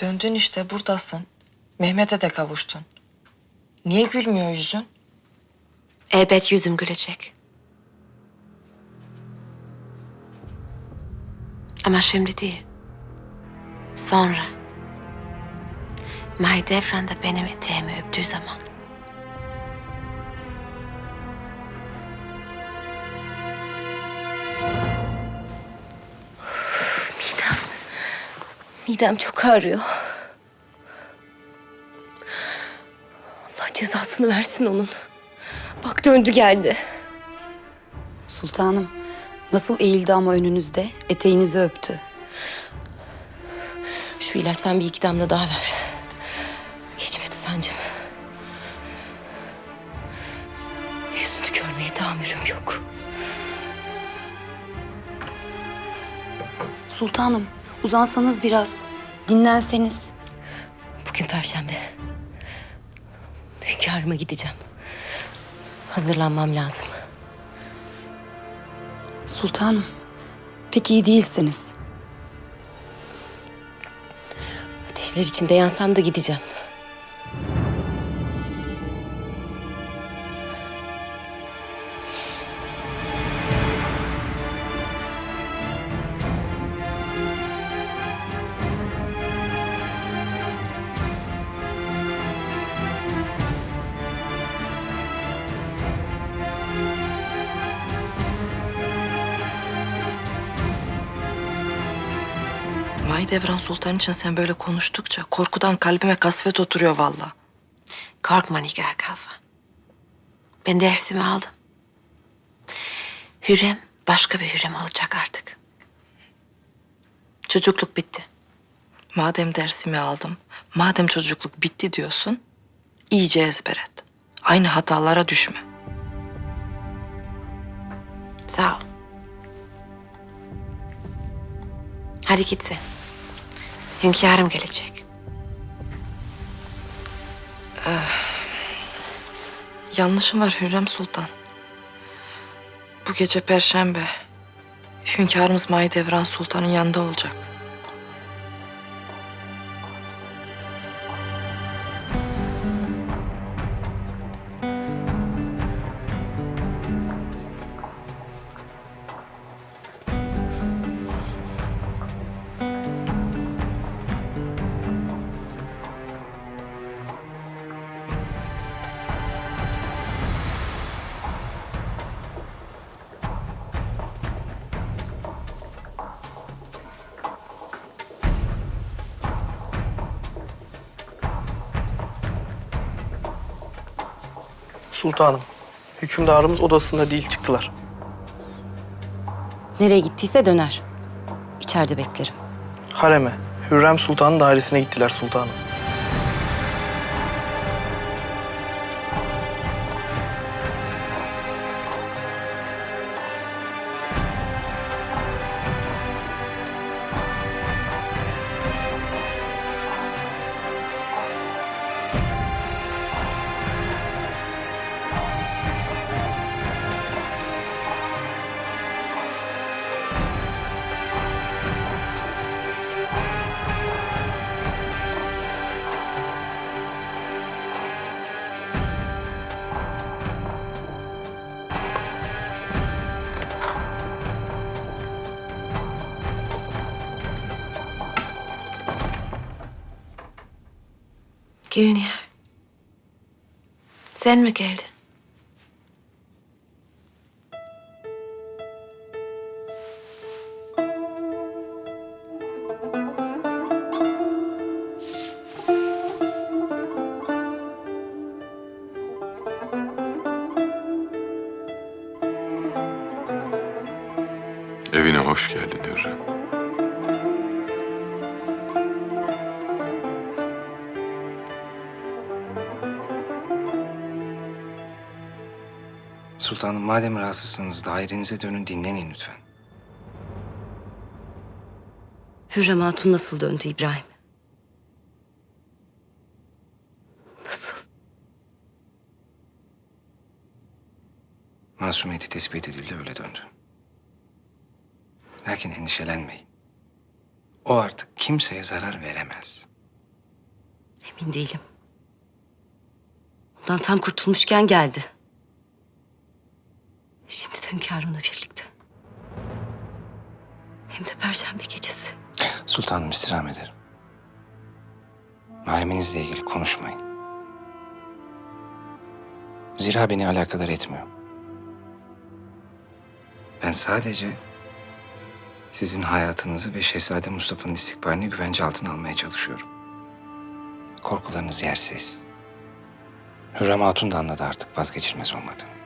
Döndün işte buradasın. Mehmet'e de kavuştun. Niye gülmüyor yüzün? Elbet yüzüm gülecek. Ama şimdi değil. Sonra. Mahidevran da benim eteğimi öptüğü zaman. Midem çok ağrıyor. Allah cezasını versin onun. Bak döndü geldi. Sultanım, nasıl eğildi ama önünüzde, eteğinizi öptü. Şu ilaçtan bir iki damla daha ver. Geçmedi sancım. Yüzünü görmeye tahammülüm yok. Sultanım, uzansanız biraz, dinlenseniz. Bugün perşembe. Hünkârıma gideceğim. Hazırlanmam lazım. Sultanım, pek iyi değilsiniz. Ateşler içinde yansam da gideceğim. Mahidevran Sultan için sen böyle konuştukça korkudan kalbime kasvet oturuyor valla. Korkma Nigar Kafa. Ben dersimi aldım. Hürrem başka bir Hürrem olacak artık. Çocukluk bitti. Madem dersimi aldım, madem çocukluk bitti diyorsun, iyice ezber et. Aynı hatalara düşme. Sağ ol. Hadi git sen. Hünkârım gelecek. Yanlışım var Hürrem Sultan. Bu gece Perşembe. Hünkârımız Mahidevran Sultan'ın yanında olacak. Sultanım, hükümdarımız odasında değil çıktılar. Nereye gittiyse döner. İçeride beklerim. Hareme, Hürrem Sultan'ın dairesine gittiler sultanım. Gülnihar. Sen mi geldin? Evine hoş geldin Hürrem. Sultanım madem rahatsızsınız dairenize dönün dinlenin lütfen. Hürrem Hatun nasıl döndü İbrahim? Nasıl? Masumiyeti tespit edildi öyle döndü. Lakin endişelenmeyin. O artık kimseye zarar veremez. Emin değilim. Ondan tam kurtulmuşken geldi. Şimdi de hünkârımla birlikte. Hem de perşembe gecesi. Sultanım istirham ederim. Malumunuzla ilgili konuşmayın. Zira beni alakadar etmiyor. Ben sadece sizin hayatınızı ve Şehzade Mustafa'nın istikbalini güvence altına almaya çalışıyorum. Korkularınız yersiz. Hürrem Hatun da anladı artık vazgeçilmez olmadığını.